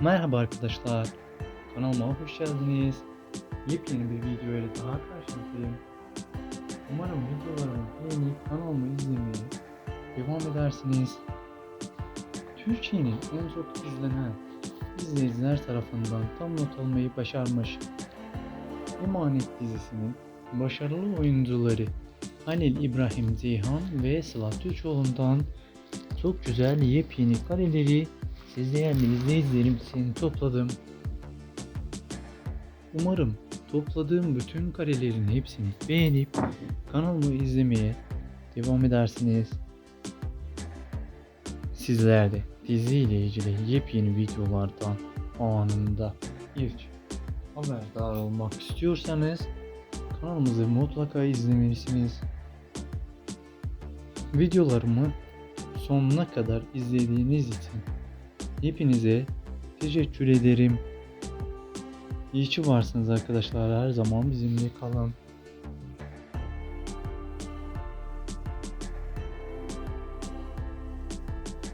Merhaba arkadaşlar. Kanalıma hoş geldiniz. Yepyeni bir video ile daha karşınızdayım. Umarım videolarımı beğenip kanalımı izlemeye devam edersiniz. Türkiye'nin en çok izlenen izleyiciler tarafından tam not almayı başarmış Emanet dizisinin başarılı oyuncuları Halil İbrahim Ceyhan ve Sıla Türkoğlu'ndan çok güzel yepyeni kareleri siz değerli izleyicilerim için topladım. Umarım topladığım bütün karelerin hepsini beğenip kanalımı izlemeye devam edersiniz. Sizler de dizi ile ilgili yepyeni videolardan anında ilk haberdar olmak istiyorsanız kanalımızı mutlaka izlemelisiniz. Videolarımı sonuna kadar izlediğiniz için hepinize teşekkür ederim. İyi ki varsınız arkadaşlar. Her zaman bizimle kalın.